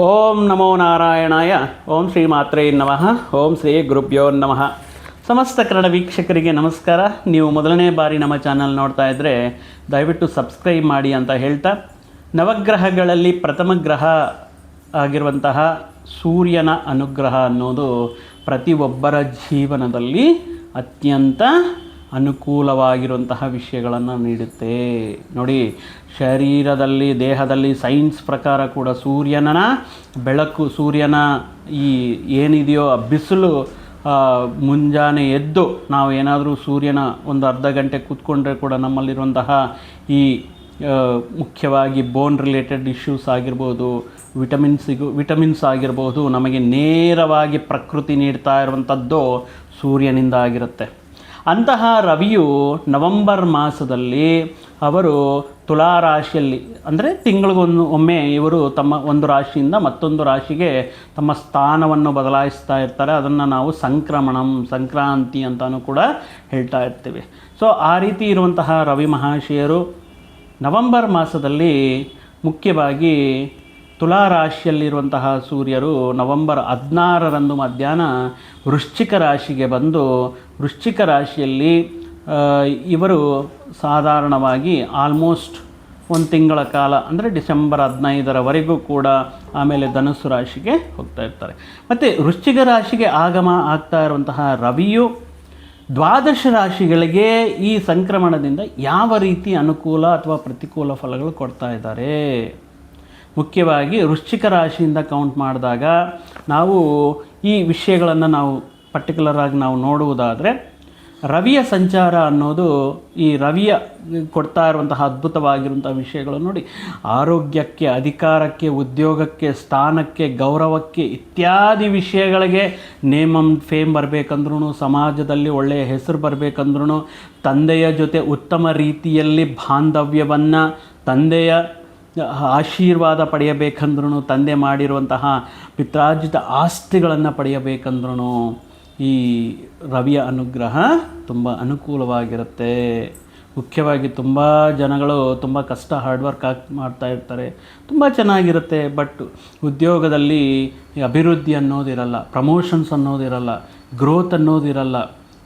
ಓಂ ನಮೋ ನಾರಾಯಣಾಯ. ಓಂ ಶ್ರೀ ಮಾತ್ರೇ ನಮಃ. ಓಂ ಶ್ರೀ ಗುರುಭ್ಯೋ ನಮಃ. ಸಮಸ್ತ ಕನ್ನಡ ವೀಕ್ಷಕರಿಗೆ ನಮಸ್ಕಾರ. ನೀವು ಮೊದಲನೇ ಬಾರಿ ನಮ್ಮ ಚಾನಲ್ ನೋಡ್ತಾ ಇದ್ದರೆ ದಯವಿಟ್ಟು ಸಬ್ಸ್ಕ್ರೈಬ್ ಮಾಡಿ ಅಂತ ಹೇಳ್ತಾ, ನವಗ್ರಹಗಳಲ್ಲಿ ಪ್ರಥಮ ಗ್ರಹ ಆಗಿರುವಂತಹ ಸೂರ್ಯನ ಅನುಗ್ರಹ ಅನ್ನೋದು ಪ್ರತಿಯೊಬ್ಬರ ಜೀವನದಲ್ಲಿ ಅತ್ಯಂತ ಅನುಕೂಲವಾಗಿರುವಂತಹ ವಿಷಯಗಳನ್ನು ನೀಡುತ್ತೆ. ನೋಡಿ, ಶರೀರದಲ್ಲಿ, ದೇಹದಲ್ಲಿ ಸೈನ್ಸ್ ಪ್ರಕಾರ ಕೂಡ ಸೂರ್ಯನ ಬೆಳಕು, ಸೂರ್ಯನ ಈ ಏನಿದೆಯೋ ಬಿಸಿಲು ಮುಂಜಾನೆ ಎದ್ದು ನಾವು ಏನಾದರೂ ಸೂರ್ಯನ ಒಂದು ಅರ್ಧ ಗಂಟೆ ಕೂತ್ಕೊಂಡ್ರೆ ಕೂಡ ನಮ್ಮಲ್ಲಿರುವಂತಹ ಈ ಮುಖ್ಯವಾಗಿ ಬೋನ್ ರಿಲೇಟೆಡ್ ಇಶ್ಯೂಸ್ ಆಗಿರ್ಬೋದು ವಿಟಮಿನ್ಸಿಗೂ ವಿಟಮಿನ್ಸ್ ಆಗಿರ್ಬೋದು, ನಮಗೆ ನೇರವಾಗಿ ಪ್ರಕೃತಿ ನೀಡ್ತಾ ಇರುವಂಥದ್ದು ಸೂರ್ಯನಿಂದ ಆಗಿರುತ್ತೆ. ಅಂತಹ ರವಿಯು ನವೆಂಬರ್ ಮಾಸದಲ್ಲಿ ಅವರು ತುಲಾ ರಾಶಿಯಲ್ಲಿ ಅಂದರೆ ತಿಂಗಳಿಗೊಂದು ಒಮ್ಮೆ ಇವರು ತಮ್ಮ ಒಂದು ರಾಶಿಯಿಂದ ಮತ್ತೊಂದು ರಾಶಿಗೆ ತಮ್ಮ ಸ್ಥಾನವನ್ನು ಬದಲಾಯಿಸ್ತಾ ಇರ್ತಾರೆ. ಅದನ್ನು ನಾವು ಸಂಕ್ರಮಣಂ, ಸಂಕ್ರಾಂತಿ ಅಂತಲೂ ಕೂಡ ಹೇಳ್ತಾ ಇರ್ತೀವಿ. ಸೊ ಆ ರೀತಿ ಇರುವಂತಹ ರವಿ ಮಹಾಶಯರು ನವೆಂಬರ್ ಮಾಸದಲ್ಲಿ ಮುಖ್ಯವಾಗಿ ತುಲಾ ರಾಶಿಯಲ್ಲಿರುವಂತಹ ಸೂರ್ಯರು ನವೆಂಬರ್ ಹದಿನಾರರಂದು ಮಧ್ಯಾಹ್ನ ವೃಶ್ಚಿಕ ರಾಶಿಗೆ ಬಂದು ವೃಶ್ಚಿಕ ರಾಶಿಯಲ್ಲಿ ಇವರು ಸಾಧಾರಣವಾಗಿ ಆಲ್ಮೋಸ್ಟ್ ಒಂದು ತಿಂಗಳ ಕಾಲ, ಅಂದರೆ ಡಿಸೆಂಬರ್ ಹದಿನೈದರವರೆಗೂ ಕೂಡ ಆಮೇಲೆ ಧನುಸ್ಸು ರಾಶಿಗೆ ಹೋಗ್ತಾ ಇರ್ತಾರೆ. ಮತ್ತು ವೃಶ್ಚಿಕ ರಾಶಿಗೆ ಆಗಮ ಆಗ್ತಾ ಇರುವಂತಹ ರವಿಯು ದ್ವಾದಶ ರಾಶಿಗಳಿಗೆ ಈ ಸಂಕ್ರಮಣದಿಂದ ಯಾವ ರೀತಿ ಅನುಕೂಲ ಅಥವಾ ಪ್ರತಿಕೂಲ ಫಲಗಳು ಕೊಡ್ತಾ ಇದ್ದಾರೆ? ಮುಖ್ಯವಾಗಿ ವೃಶ್ಚಿಕ ರಾಶಿಯಿಂದ ಕೌಂಟ್ ಮಾಡಿದಾಗ ನಾವು ಈ ವಿಷಯಗಳನ್ನು ನಾವು ಪರ್ಟಿಕ್ಯುಲರ್ ಆಗಿ ನಾವು ನೋಡುವುದಾದರೆ ರವಿಯ ಸಂಚಾರ ಅನ್ನೋದು ಈ ರವಿಯ ಕೊಡ್ತಾ ಇರುವಂತಹ ಅದ್ಭುತವಾಗಿರುವಂಥ ವಿಷಯಗಳು ನೋಡಿ. ಆರೋಗ್ಯಕ್ಕೆ, ಅಧಿಕಾರಕ್ಕೆ, ಉದ್ಯೋಗಕ್ಕೆ, ಸ್ಥಾನಕ್ಕೆ, ಗೌರವಕ್ಕೆ ಇತ್ಯಾದಿ ವಿಷಯಗಳಿಗೆ ನೇಮಂ, ಫೇಮ್ ಬರಬೇಕಂದ್ರೂ ಸಮಾಜದಲ್ಲಿ ಒಳ್ಳೆಯ ಹೆಸರು ಬರಬೇಕಂದ್ರೂ ತಂದೆಯ ಜೊತೆ ಉತ್ತಮ ರೀತಿಯಲ್ಲಿ ಬಾಂಧವ್ಯವನ್ನು ತಂದೆಯ ಆಶೀರ್ವಾದ ಪಡೆಯಬೇಕಂದ್ರೂ ತಂದೆ ಮಾಡಿರುವಂತಹ ಪಿತ್ರಾರ್ಜಿತ ಆಸ್ತಿಗಳನ್ನು ಪಡೆಯಬೇಕಂದ್ರೂ ಈ ರವಿಯ ಅನುಗ್ರಹ ತುಂಬ ಅನುಕೂಲವಾಗಿರುತ್ತೆ. ಮುಖ್ಯವಾಗಿ ತುಂಬ ಜನಗಳು ತುಂಬ ಕಷ್ಟ ಹಾರ್ಡ್ ವರ್ಕ್ ಮಾಡ್ತಾ ಇರ್ತಾರೆ. ತುಂಬ ಚೆನ್ನಾಗಿರುತ್ತೆ ಬಟ್ ಉದ್ಯೋಗದಲ್ಲಿ ಅಭಿವೃದ್ಧಿ ಅನ್ನೋದಿರಲ್ಲ ಪ್ರಮೋಷನ್ಸ್ ಅನ್ನೋದಿರಲ್ಲ ಗ್ರೋತ್ ಅನ್ನೋದಿರಲ್ಲ.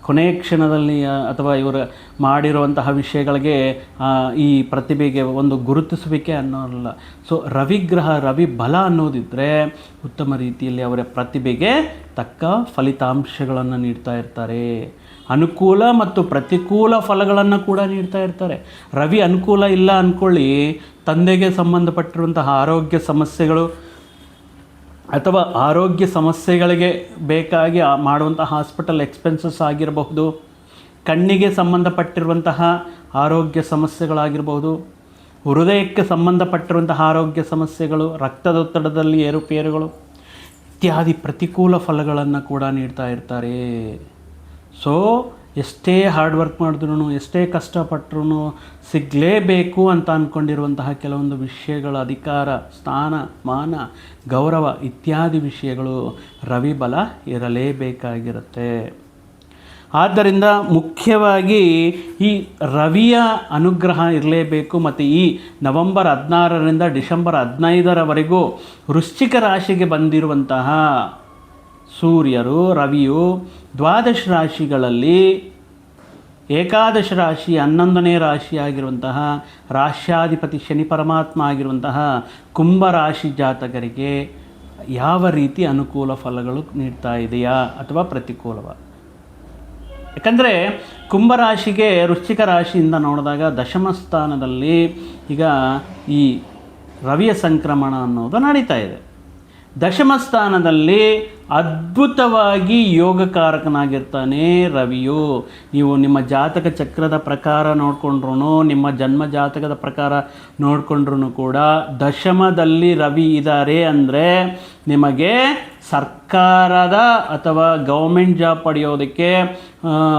ಕೊನೆಯ ಕ್ಷಣದಲ್ಲಿ ಅಥವಾ ಇವರು ಮಾಡಿರುವಂತಹ ವಿಷಯಗಳಿಗೆ ಈ ಪ್ರತಿಭೆಗೆ ಒಂದು ಗುರುತಿಸುವಿಕೆ ಅನ್ನೋಲ್ಲ ಸೊ ರವಿಗ್ರಹ, ರವಿ ಬಲ ಅನ್ನೋದಿದ್ದರೆ ಉತ್ತಮ ರೀತಿಯಲ್ಲಿ ಅವರ ಪ್ರತಿಭೆಗೆ ತಕ್ಕ ಫಲಿತಾಂಶಗಳನ್ನು ನೀಡ್ತಾ ಇರ್ತಾರೆ. ಅನುಕೂಲ ಮತ್ತು ಪ್ರತಿಕೂಲ ಫಲಗಳನ್ನು ಕೂಡ ನೀಡ್ತಾ ಇರ್ತಾರೆ. ರವಿ ಅನುಕೂಲ ಇಲ್ಲ ಅಂದ್ಕೊಳ್ಳಿ ತಂದೆಗೆ ಸಂಬಂಧಪಟ್ಟಿರುವಂತಹ ಆರೋಗ್ಯ ಸಮಸ್ಯೆಗಳು ಅಥವಾ ಆರೋಗ್ಯ ಸಮಸ್ಯೆಗಳಿಗೆ ಬೇಕಾಗಿ ಮಾಡುವಂಥ ಹಾಸ್ಪಿಟಲ್ ಎಕ್ಸ್ಪೆನ್ಸಸ್ ಆಗಿರಬಹುದು, ಕಣ್ಣಿಗೆ ಸಂಬಂಧಪಟ್ಟಿರುವಂತಹ ಆರೋಗ್ಯ ಸಮಸ್ಯೆಗಳಾಗಿರಬಹುದು, ಹೃದಯಕ್ಕೆ ಸಂಬಂಧಪಟ್ಟಿರುವಂತಹ ಆರೋಗ್ಯ ಸಮಸ್ಯೆಗಳು ರಕ್ತದೊತ್ತಡದಲ್ಲಿ ಏರುಪೇರುಗಳು ಇತ್ಯಾದಿ ಪ್ರತಿಕೂಲ ಫಲಗಳನ್ನು ಕೂಡ ನೀಡ್ತಾ ಇರ್ತಾರೆ. ಸೊ ಎಷ್ಟೇ ಹಾರ್ಡ್ ವರ್ಕ್ ಮಾಡಿದ್ರು ಎಷ್ಟೇ ಕಷ್ಟಪಟ್ಟರು ಸಿಗಲೇಬೇಕು ಅಂತ ಅಂದ್ಕೊಂಡಿರುವಂತಹ ಕೆಲವೊಂದು ವಿಷಯಗಳ ಅಧಿಕಾರ, ಸ್ಥಾನ, ಮಾನ, ಗೌರವ ಇತ್ಯಾದಿ ವಿಷಯಗಳು ರವಿಬಲ ಇರಲೇಬೇಕಾಗಿರುತ್ತೆ. ಆದ್ದರಿಂದ ಮುಖ್ಯವಾಗಿ ಈ ರವಿಯ ಅನುಗ್ರಹ ಇರಲೇಬೇಕು ಮತ್ತು ಈ ನವೆಂಬರ್ ಹದಿನಾರರಿಂದ ಡಿಸೆಂಬರ್ ಹದಿನೈದರವರೆಗೂ ವೃಶ್ಚಿಕ ರಾಶಿಗೆ ಬಂದಿರುವಂತಹ ಸೂರ್ಯರು, ರವಿಯು ದ್ವಾದಶ ರಾಶಿಗಳಲ್ಲಿ ಏಕಾದಶ ರಾಶಿ, ಹನ್ನೊಂದನೇ ರಾಶಿಯಾಗಿರುವಂತಹ ರಾಶ್ಯಾಧಿಪತಿ ಶನಿ ಪರಮಾತ್ಮ ಆಗಿರುವಂತಹ ಕುಂಭರಾಶಿ ಜಾತಕರಿಗೆ ಯಾವ ರೀತಿ ಅನುಕೂಲ ಫಲಗಳು ನೀಡ್ತಾ ಇದೆಯಾ ಅಥವಾ ಪ್ರತಿಕೂಲವ? ಯಾಕಂದರೆ ಕುಂಭರಾಶಿಗೆ ವೃಶ್ಚಿಕ ರಾಶಿಯಿಂದ ನೋಡಿದಾಗ ದಶಮ ಸ್ಥಾನದಲ್ಲಿ ಈಗ ಈ ರವಿಯ ಸಂಕ್ರಮಣ ಅನ್ನೋದು ನಡೀತಾ ಇದೆ. ದಶಮ ಸ್ಥಾನದಲ್ಲಿ ಅದ್ಭುತವಾಗಿ ಯೋಗಕಾರಕನಾಗಿರ್ತಾನೆ ರವಿಯು. ನೀವು ನಿಮ್ಮ ಜಾತಕ ಚಕ್ರದ ಪ್ರಕಾರ ನೋಡಿಕೊಂಡ್ರು ನಿಮ್ಮ ಜನ್ಮ ಜಾತಕದ ಪ್ರಕಾರ ನೋಡಿಕೊಂಡ್ರು ಕೂಡ ದಶಮದಲ್ಲಿ ರವಿ ಇದ್ದಾರೆ ಅಂದರೆ ನಿಮಗೆ ಸರ್ಕಾರದ ಅಥವಾ ಗೌರ್ಮೆಂಟ್ ಜಾಬ್ ಪಡೆಯೋದಕ್ಕೆ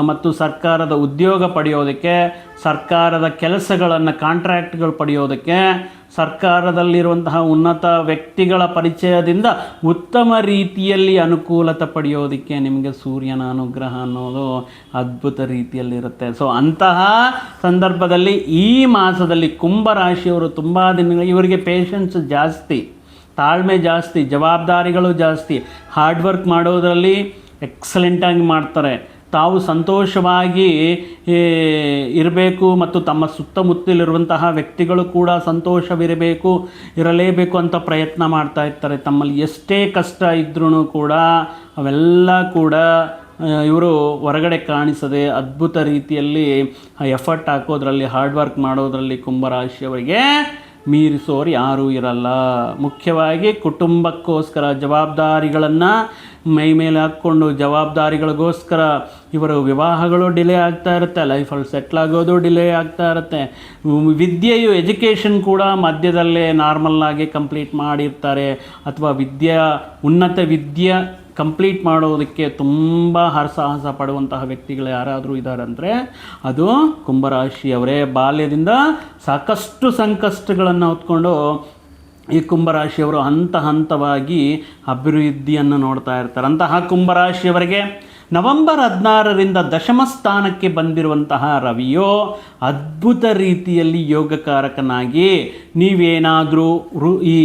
ಮತ್ತು ಸರ್ಕಾರದ ಉದ್ಯೋಗ ಪಡೆಯೋದಕ್ಕೆ, ಸರ್ಕಾರದ ಕೆಲಸಗಳನ್ನು ಕಾಂಟ್ರಾಕ್ಟ್ಗಳು ಪಡೆಯೋದಕ್ಕೆ, ಸರ್ಕಾರದಲ್ಲಿರುವಂತಹ ಉನ್ನತ ವ್ಯಕ್ತಿಗಳ ಪರಿಚಯದಿಂದ ಉತ್ತಮ ರೀತಿಯಲ್ಲಿ ಅನುಕೂಲತೆ ಪಡೆಯೋದಕ್ಕೆ ನಿಮಗೆ ಸೂರ್ಯನ ಅನುಗ್ರಹ ಅನ್ನೋದು ಅದ್ಭುತ ರೀತಿಯಲ್ಲಿರುತ್ತೆ. ಸೊ ಅಂತಹ ಸಂದರ್ಭದಲ್ಲಿ ಈ ಮಾಸದಲ್ಲಿ ಕುಂಭರಾಶಿಯವರು ತುಂಬ ದಿನಗಳು ಇವರಿಗೆ ಪೇಷನ್ಸ್ ಜಾಸ್ತಿ. ತಾಳ್ಮೆ ಜಾಸ್ತಿ, ಜವಾಬ್ದಾರಿಗಳು ಜಾಸ್ತಿ ಹಾರ್ಡ್ ವರ್ಕ್ ಮಾಡೋದರಲ್ಲಿ ಎಕ್ಸಲೆಂಟಾಗಿ ಮಾಡ್ತಾರೆ. ತಾವು ಸಂತೋಷವಾಗಿ ಇರಬೇಕು ಮತ್ತು ತಮ್ಮ ಸುತ್ತಮುತ್ತಲಿರುವಂತಹ ವ್ಯಕ್ತಿಗಳು ಕೂಡ ಸಂತೋಷವಿರಬೇಕು, ಇರಲೇಬೇಕು ಅಂತ ಪ್ರಯತ್ನ ಮಾಡ್ತಾ ಇರ್ತಾರೆ. ತಮ್ಮಲ್ಲಿ ಎಷ್ಟೇ ಕಷ್ಟ ಇದ್ರೂ ಕೂಡ ಅವೆಲ್ಲ ಕೂಡ ಇವರು ಹೊರಗಡೆ ಕಾಣಿಸದೆ ಅದ್ಭುತ ರೀತಿಯಲ್ಲಿ ಎಫರ್ಟ್ ಹಾಕೋದ್ರಲ್ಲಿ ಹಾರ್ಡ್ ವರ್ಕ್ ಮಾಡೋದ್ರಲ್ಲಿ ಕುಂಭರಾಶಿಯವರಿಗೆ ಮೀರಿಸೋರು ಯಾರೂ ಇರಲ್ಲ. ಮುಖ್ಯವಾಗಿ ಕುಟುಂಬಕ್ಕೋಸ್ಕರ ಜವಾಬ್ದಾರಿಗಳನ್ನು ಮೈ ಮೇಲೆ ಹಾಕ್ಕೊಂಡು ಜವಾಬ್ದಾರಿಗಳಿಗೋಸ್ಕರ ಇವರ ವಿವಾಹಗಳು ಡಿಲೇ ಆಗ್ತಾ ಇರುತ್ತೆ, ಲೈಫಲ್ಲಿ ಸೆಟ್ಲ್ ಆಗೋದು ಡಿಲೇ ಆಗ್ತಾ ಇರುತ್ತೆ. ವಿದ್ಯೆಯು ಎಜುಕೇಷನ್ ಕೂಡ ಮಧ್ಯದಲ್ಲೇ ನಾರ್ಮಲ್ಲಾಗಿ ಕಂಪ್ಲೀಟ್ ಮಾಡಿರ್ತಾರೆ. ಅಥವಾ ವಿದ್ಯಾ, ಉನ್ನತ ವಿದ್ಯೆ ಕಂಪ್ಲೀಟ್ ಮಾಡೋದಕ್ಕೆ ತುಂಬ ಹರಸಾಹಸ ಪಡುವಂತಹ ವ್ಯಕ್ತಿಗಳು ಯಾರಾದರೂ ಇದ್ದಾರಂದರೆ ಅದು ಕುಂಭರಾಶಿಯವರೇ. ಬಾಲ್ಯದಿಂದ ಸಾಕಷ್ಟು ಸಂಕಷ್ಟಗಳನ್ನು ಹೊತ್ಕೊಂಡು ಈ ಕುಂಭರಾಶಿಯವರು ಹಂತ ಹಂತವಾಗಿ ಅಭಿವೃದ್ಧಿಯನ್ನು ನೋಡ್ತಾ ಇರ್ತಾರೆ. ಅಂತಹ ಕುಂಭರಾಶಿಯವರಿಗೆ ನವೆಂಬರ್ ಹದಿನಾರರಿಂದ ದಶಮ ಸ್ಥಾನಕ್ಕೆ ಬಂದಿರುವಂತಹ ರವಿಯೋ ಅದ್ಭುತ ರೀತಿಯಲ್ಲಿ ಯೋಗಕಾರಕನಾಗಿ ನೀವೇನಾದರೂ ರು ಈ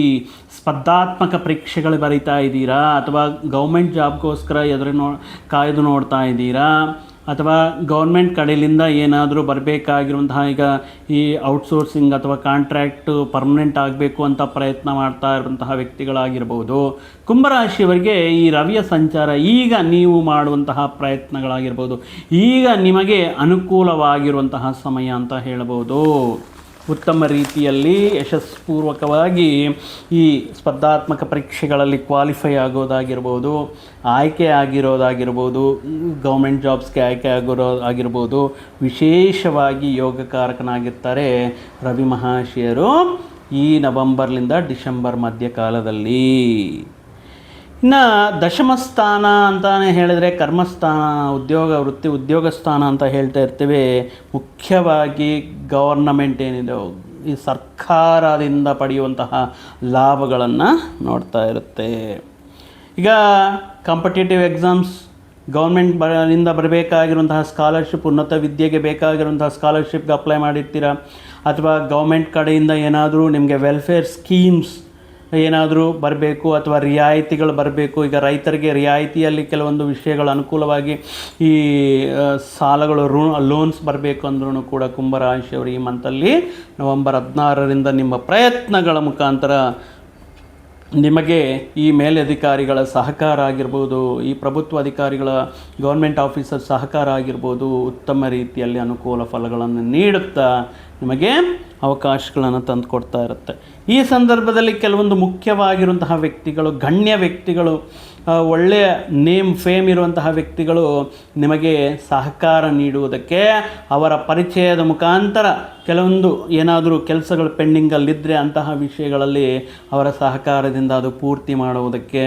ಸ್ಪರ್ಧಾತ್ಮಕ ಪರೀಕ್ಷೆಗಳು ಬರೀತಾ ಇದ್ದೀರಾ? ಅಥವಾ ಗೌರ್ಮೆಂಟ್ ಜಾಬ್ಗೋಸ್ಕರ ಎದುರು ನೋ ಕಾಯ್ದು ನೋಡ್ತಾ ಇದ್ದೀರಾ? ಅಥವಾ ಗೌರ್ಮೆಂಟ್ ಕಡೆಯಿಂದ ಏನಾದರೂ ಬರಬೇಕಾಗಿರುವಂತಹ ಈಗ ಈ ಔಟ್ಸೋರ್ಸಿಂಗ್ ಅಥವಾ ಕಾಂಟ್ರ್ಯಾಕ್ಟು ಪರ್ಮನೆಂಟ್ ಆಗಬೇಕು ಅಂತ ಪ್ರಯತ್ನ ಮಾಡ್ತಾ ಇರುವಂತಹ ವ್ಯಕ್ತಿಗಳಾಗಿರ್ಬೋದು. ಕುಂಭರಾಶಿಯವರಿಗೆ ಈ ರವಿಯ ಸಂಚಾರ ಈಗ ನೀವು ಮಾಡುವಂತಹ ಪ್ರಯತ್ನಗಳಾಗಿರ್ಬೋದು. ಈಗ ನಿಮಗೆ ಅನುಕೂಲವಾಗಿರುವಂತಹ ಸಮಯ ಅಂತ ಹೇಳ್ಬೋದು. ಉತ್ತಮ ರೀತಿಯಲ್ಲಿ ಯಶಸ್ಪೂರ್ವಕವಾಗಿ ಈ ಸ್ಪರ್ಧಾತ್ಮಕ ಪರೀಕ್ಷೆಗಳಲ್ಲಿ ಕ್ವಾಲಿಫೈ ಆಗೋದಾಗಿರ್ಬೋದು, ಆಯ್ಕೆ ಆಗಿರೋದಾಗಿರ್ಬೋದು ಗೌರ್ಮೆಂಟ್ ಜಾಬ್ಸ್ಗೆ ಆಯ್ಕೆ ಆಗಿರೋ, ಆಗಿರ್ಬೋದು, ವಿಶೇಷವಾಗಿ ಯೋಗಕಾರಕನಾಗಿರ್ತಾರೆ ರವಿ ಮಹಾಶಯರು ಈ ನವಂಬರ್ಲಿಂದ ಡಿಸೆಂಬರ್ ಮಧ್ಯಕಾಲದಲ್ಲಿ. ಇನ್ನು ದಶಮ ಸ್ಥಾನ ಅಂತಾನೆ ಹೇಳಿದರೆ ಕರ್ಮಸ್ಥಾನ, ಉದ್ಯೋಗ, ವೃತ್ತಿ ಉದ್ಯೋಗ ಸ್ಥಾನ ಅಂತ ಹೇಳ್ತಾ ಇರ್ತೀವಿ. ಮುಖ್ಯವಾಗಿ ಗವರ್ನಮೆಂಟ್ ಏನಿದೆ, ಈ ಸರ್ಕಾರದಿಂದ ಪಡೆಯುವಂತಹ ಲಾಭಗಳನ್ನು ನೋಡ್ತಾ ಇರುತ್ತೆ. ಈಗ ಕಾಂಪಿಟೇಟಿವ್ ಎಕ್ಸಾಮ್ಸ್ ಗೌರ್ಮೆಂಟ್ ಬರಿಂದ ಬರಬೇಕಾಗಿರುವಂತಹ ಸ್ಕಾಲರ್ಶಿಪ್ ಉನ್ನತ ವಿದ್ಯೆಗೆ ಬೇಕಾಗಿರುವಂತಹ ಸ್ಕಾಲರ್ಶಿಪ್ಗೆ ಅಪ್ಲೈ ಮಾಡಿರ್ತೀರ? ಅಥವಾ ಗೌರ್ಮೆಂಟ್ ಕಡೆಯಿಂದ ಏನಾದರೂ ನಿಮಗೆ ವೆಲ್ಫೇರ್ ಸ್ಕೀಮ್ಸ್ ಏನಾದರೂ ಬರಬೇಕು ಅಥವಾ ರಿಯಾಯಿತಿಗಳು ಬರಬೇಕು, ಈಗ ರೈತರಿಗೆ ರಿಯಾಯಿತಿಯಲ್ಲಿ ಕೆಲವೊಂದು ವಿಷಯಗಳು ಅನುಕೂಲವಾಗಿ ಈ ಸಾಲಗಳು ಋಣ ಲೋನ್ಸ್ ಬರಬೇಕು ಅಂದ್ರೂ ಕೂಡ ಕುಂಭರಾಶಿಯವರು ಈ ಮಂತಲ್ಲಿ ನವಂಬರ್ ಹದಿನಾರರಿಂದ ನಿಮ್ಮ ಪ್ರಯತ್ನಗಳ ಮುಖಾಂತರ ನಿಮಗೆ ಈ ಮೇಲಧಿಕಾರಿಗಳ ಸಹಕಾರ ಆಗಿರ್ಬೋದು, ಈ ಪ್ರಭುತ್ವ ಅಧಿಕಾರಿಗಳ ಗೌರ್ಮೆಂಟ್ ಆಫೀಸರ್ ಸಹಕಾರ ಆಗಿರ್ಬೋದು, ಉತ್ತಮ ರೀತಿಯಲ್ಲಿ ಅನುಕೂಲ ಫಲಗಳನ್ನು ನೀಡುತ್ತಾ ನಿಮಗೆ ಅವಕಾಶಗಳನ್ನು ತಂದುಕೊಡ್ತಾ ಇರುತ್ತೆ. ಈ ಸಂದರ್ಭದಲ್ಲಿ ಕೆಲವೊಂದು ಮುಖ್ಯವಾಗಿರುವಂತಹ ವ್ಯಕ್ತಿಗಳು, ಗಣ್ಯ ವ್ಯಕ್ತಿಗಳು ಒಳ್ಳೆಯ ನೇಮ್, ಫೇಮ್ ಇರುವಂತಹ ವ್ಯಕ್ತಿಗಳು ನಿಮಗೆ ಸಹಕಾರ ನೀಡುವುದಕ್ಕೆ ಅವರ ಪರಿಚಯದ ಮುಖಾಂತರ ಕೆಲವೊಂದು ಏನಾದರೂ ಕೆಲಸಗಳು ಪೆಂಡಿಂಗಲ್ಲಿದ್ದರೆ ಅಂತಹ ವಿಷಯಗಳಲ್ಲಿ ಅವರ ಸಹಕಾರದಿಂದ ಅದು ಪೂರ್ತಿ ಮಾಡುವುದಕ್ಕೆ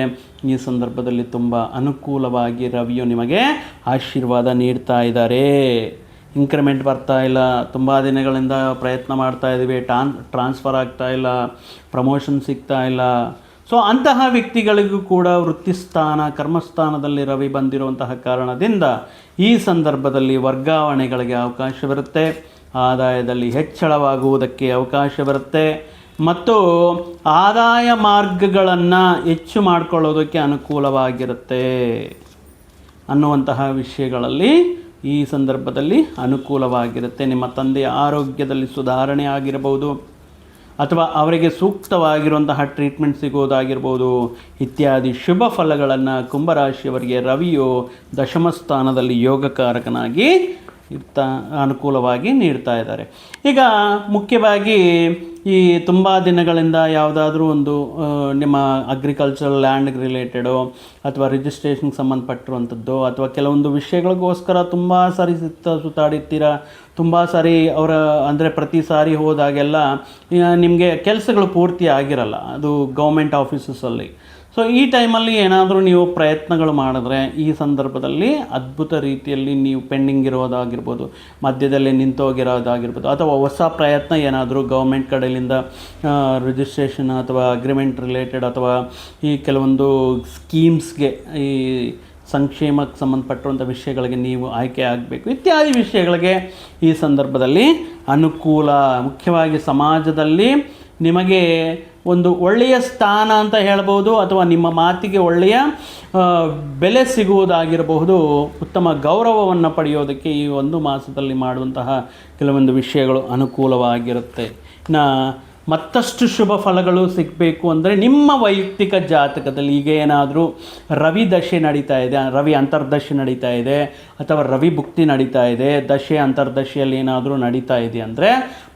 ಈ ಸಂದರ್ಭದಲ್ಲಿ ತುಂಬ ಅನುಕೂಲವಾಗಿ ರವಿಯು ನಿಮಗೆ ಆಶೀರ್ವಾದ ನೀಡ್ತಾ ಇದ್ದಾರೆ. ಇಂಕ್ರಿಮೆಂಟ್ ಬರ್ತಾ ಇಲ್ಲ. ತುಂಬ ದಿನಗಳಿಂದ ಪ್ರಯತ್ನ ಮಾಡ್ತಾ ಇದ್ದೀವಿ. ಟ್ರಾನ್ ಟ್ರಾನ್ಸ್ಫರ್ ಆಗ್ತಾ ಇಲ್ಲ. ಪ್ರಮೋಷನ್ ಸಿಗ್ತಾ ಇಲ್ಲ. ಸೊ ಅಂತಹ ವ್ಯಕ್ತಿಗಳಿಗೂ ಕೂಡ ವೃತ್ತಿಸ್ಥಾನ, ಕರ್ಮಸ್ಥಾನದಲ್ಲಿ ರವಿ ಬಂದಿರುವಂತಹ ಕಾರಣದಿಂದ ಈ ಸಂದರ್ಭದಲ್ಲಿ ವರ್ಗಾವಣೆಗಳಿಗೆ ಅವಕಾಶವಿರುತ್ತೆ ಆದಾಯದಲ್ಲಿ ಹೆಚ್ಚಳವಾಗುವುದಕ್ಕೆ ಅವಕಾಶವಿರುತ್ತೆ ಮತ್ತು ಆದಾಯ ಮಾರ್ಗಗಳನ್ನು ಹೆಚ್ಚು ಮಾಡಿಕೊಳ್ಳೋದಕ್ಕೆ ಅನುಕೂಲವಾಗಿರುತ್ತೆ ಅನ್ನುವಂತಹ ವಿಷಯಗಳಲ್ಲಿ ಈ ಸಂದರ್ಭದಲ್ಲಿ ಅನುಕೂಲವಾಗಿರುತ್ತೆ. ನಿಮ್ಮ ತಂದೆಯ ಆರೋಗ್ಯದಲ್ಲಿ ಸುಧಾರಣೆ ಆಗಿರಬಹುದು. ಅಥವಾ ಅವರಿಗೆ ಸೂಕ್ತವಾಗಿರುವಂತಹ ಟ್ರೀಟ್ಮೆಂಟ್ ಸಿಗೋದಾಗಿರ್ಬೋದು ಇತ್ಯಾದಿ ಶುಭ ಫಲಗಳನ್ನು ಕುಂಭರಾಶಿಯವರಿಗೆ ರವಿಯು ದಶಮಸ್ಥಾನದಲ್ಲಿ ಯೋಗಕಾರಕನಾಗಿ ಇರ್ತಾ ಅನುಕೂಲವಾಗಿ ನೀಡ್ತಾ ಇದ್ದಾರೆ. ಈಗ ಮುಖ್ಯವಾಗಿ ಈ ತುಂಬ ದಿನಗಳಿಂದ ಯಾವುದಾದ್ರೂ ಒಂದು ನಿಮ್ಮ ಅಗ್ರಿಕಲ್ಚರಲ್ ಲ್ಯಾಂಡ್ಗೆ ರಿಲೇಟೆಡು ಅಥವಾ ರಿಜಿಸ್ಟ್ರೇಷನ್ಗೆ ಸಂಬಂಧಪಟ್ಟಿರುವಂಥದ್ದು, ಅಥವಾ ಕೆಲವೊಂದು ವಿಷಯಗಳಿಗೋಸ್ಕರ ತುಂಬ ಸಾರಿ ಸುತ್ತ ಸುತ್ತಾಡಿರ್ತೀರ? ತುಂಬ ಸಾರಿ ಅವರ, ಅಂದರೆ ಪ್ರತಿ ಸಾರಿ ಹೋದಾಗೆಲ್ಲ ನಿಮಗೆ ಕೆಲಸಗಳು ಪೂರ್ತಿ ಆಗಿರಲ್ಲ. ಅದು ಗೌರ್ಮೆಂಟ್ ಆಫೀಸಸಲ್ಲಿ ಸೊ ಈ ಟೈಮಲ್ಲಿ ಏನಾದರೂ ನೀವು ಪ್ರಯತ್ನಗಳು ಮಾಡಿದ್ರೆ ಈ ಸಂದರ್ಭದಲ್ಲಿ ಅದ್ಭುತ ರೀತಿಯಲ್ಲಿ ನೀವು ಪೆಂಡಿಂಗ್ ಇರೋದಾಗಿರ್ಬೋದು, ಮಧ್ಯದಲ್ಲಿ ನಿಂತೋಗಿರೋದಾಗಿರ್ಬೋದು, ಅಥವಾ ಹೊಸ ಪ್ರಯತ್ನ ಏನಾದರೂ ಗೌರ್ಮೆಂಟ್ ಕಡೆಯಿಂದ ರಿಜಿಸ್ಟ್ರೇಷನ್ ಅಥವಾ ಅಗ್ರಿಮೆಂಟ್ ರಿಲೇಟೆಡ್ ಅಥವಾ ಈ ಕೆಲವೊಂದು ಸ್ಕೀಮ್ಸ್ಗೆ ಈ ಸಂಕ್ಷೇಮಕ್ಕೆ ಸಂಬಂಧಪಟ್ಟಿರುವಂಥ ವಿಷಯಗಳಿಗೆ ನೀವು ಆಯ್ಕೆ ಆಗಬೇಕು. ಇತ್ಯಾದಿ ವಿಷಯಗಳಿಗೆ ಈ ಸಂದರ್ಭದಲ್ಲಿ ಅನುಕೂಲ ಮುಖ್ಯವಾಗಿ ಸಮಾಜದಲ್ಲಿ ನಿಮಗೆ ಒಂದು ಒಳ್ಳೆಯ ಸ್ಥಾನ ಅಂತ ಹೇಳ್ಬೋದು ಅಥವಾ ನಿಮ್ಮ ಮಾತಿಗೆ ಒಳ್ಳೆಯ ಬೆಲೆ ಸಿಗುವುದಾಗಿರಬಹುದು. ಉತ್ತಮ ಗೌರವವನ್ನು ಪಡೆಯೋದಕ್ಕೆ ಈ ಒಂದು ಮಾಸದಲ್ಲಿ ಮಾಡುವಂತಹ ಕೆಲವೊಂದು ವಿಷಯಗಳು ಅನುಕೂಲವಾಗಿರುತ್ತೆ. ಇನ್ನು ಮತ್ತಷ್ಟು ಶುಭ ಫಲಗಳು ಸಿಗಬೇಕು ಅಂದರೆ ನಿಮ್ಮ ವೈಯಕ್ತಿಕ ಜಾತಕದಲ್ಲಿ ಈಗ ಏನಾದರೂ ರವಿ ದಶೆ ನಡೀತಾ ಇದೆ, ರವಿ ಅಂತರ್ದಶೆ ನಡೀತಾ ಇದೆ, ಅಥವಾ ರವಿ ಭುಕ್ತಿ ನಡೀತಾ ಇದೆ, ದಶೆ ಅಂತರ್ದಶೆಯಲ್ಲಿ ಏನಾದರೂ ನಡೀತಾ ಇದೆ ಅಂದರೆ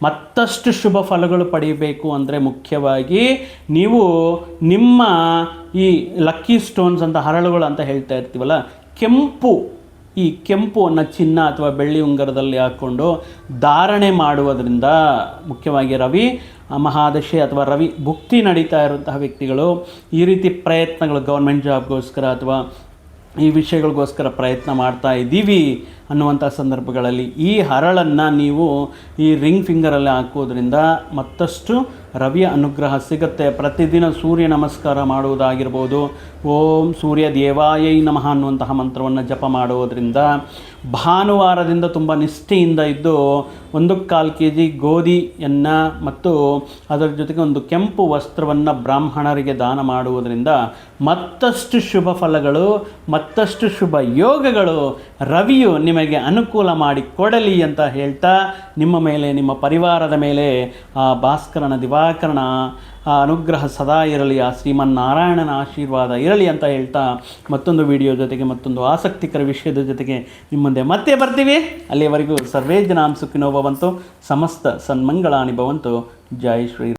ಮತ್ತಷ್ಟು ಶುಭ ಫಲಗಳು ಪಡೆಯಬೇಕು ಅಂದರೆ ಮುಖ್ಯವಾಗಿ ನೀವು ನಿಮ್ಮ ಈ ಲಕ್ಕಿ ಸ್ಟೋನ್ಸ್ ಅಂತ ಹರಳುಗಳು ಅಂತ ಹೇಳ್ತಾ ಇರ್ತೀವಲ್ಲ, ಕೆಂಪು, ಈ ಕೆಂಪು ಅನ್ನೋ ಚಿನ್ನ ಅಥವಾ ಬೆಳ್ಳಿ ಉಂಗರದಲ್ಲಿ ಹಾಕ್ಕೊಂಡು ಧಾರಣೆ ಮಾಡುವುದರಿಂದ ಮುಖ್ಯವಾಗಿ ರವಿ ಮಹಾದಶೆ ಅಥವಾ ರವಿ ಭುಕ್ತಿ ನಡೀತಾ ಇರುವಂತಹ ವ್ಯಕ್ತಿಗಳು ಈ ರೀತಿ ಪ್ರಯತ್ನಗಳು ಗೌರ್ಮೆಂಟ್ ಜಾಬ್ಗೋಸ್ಕರ ಅಥವಾ ಈ ವಿಷಯಗಳಿಗೋಸ್ಕರ ಪ್ರಯತ್ನ ಮಾಡ್ತಾ ಇದ್ದೀವಿ ಅನ್ನುವಂಥ ಸಂದರ್ಭಗಳಲ್ಲಿ ಈ ಹರಳನ್ನು ನೀವು ಈ ರಿಂಗ್ ಫಿಂಗರಲ್ಲಿ ಹಾಕೋದ್ರಿಂದ ಮತ್ತಷ್ಟು ರವಿಯ ಅನುಗ್ರಹ ಸಿಗುತ್ತೆ. ಪ್ರತಿದಿನ ಸೂರ್ಯ ನಮಸ್ಕಾರ ಮಾಡುವುದಾಗಿರ್ಬೋದು. ಓಂ ಸೂರ್ಯ ದೇವಾಯೈ ನಮಃ ಅನ್ನುವಂತಹ ಮಂತ್ರವನ್ನು ಜಪ ಮಾಡುವುದರಿಂದ ಭಾನುವಾರದಿಂದ ತುಂಬ ನಿಷ್ಠೆಯಿಂದ ಇದ್ದು ಒಂದು ಕಾಲು ಕೆ ಜಿ ಗೋಧಿಯನ್ನು ಮತ್ತು ಅದರ ಜೊತೆಗೆ ಒಂದು ಕೆಂಪು ವಸ್ತ್ರವನ್ನು ಬ್ರಾಹ್ಮಣರಿಗೆ ದಾನ ಮಾಡುವುದರಿಂದ ಮತ್ತಷ್ಟು ಶುಭ ಫಲಗಳು, ಮತ್ತಷ್ಟು ಶುಭ ಯೋಗಗಳು ರವಿಯು ನಿಮಗೆ ಅನುಕೂಲ ಮಾಡಿ ಕೊಡಲಿ ಅಂತ ಹೇಳ್ತಾ ನಿಮ್ಮ ಮೇಲೆ, ನಿಮ್ಮ ಪರಿವಾರದ ಮೇಲೆ ಆ ಭಾಸ್ಕರನ ದಿವಾಕರಣ ಆ ಅನುಗ್ರಹ ಸದಾ ಇರಲಿ, ಆ ಶ್ರೀಮನ್ನಾರಾಯಣನ ಆಶೀರ್ವಾದ ಇರಲಿ ಅಂತ ಹೇಳ್ತಾ ಮತ್ತೊಂದು ವಿಡಿಯೋ ಜೊತೆಗೆ, ಮತ್ತೊಂದು ಆಸಕ್ತಿಕರ ವಿಷಯದ ಜೊತೆಗೆ ನಿಮ್ಮ ಮುಂದೆ ಮತ್ತೆ ಬರ್ತೀವಿ. ಅಲ್ಲಿಯವರೆಗೂ ಸರ್ವೇ ಜನಾಂ ಸಮಸ್ತ ಸನ್ಮಂಗಳಾನಿ ಭವಂತು. ಜೈ ಶ್ರೀ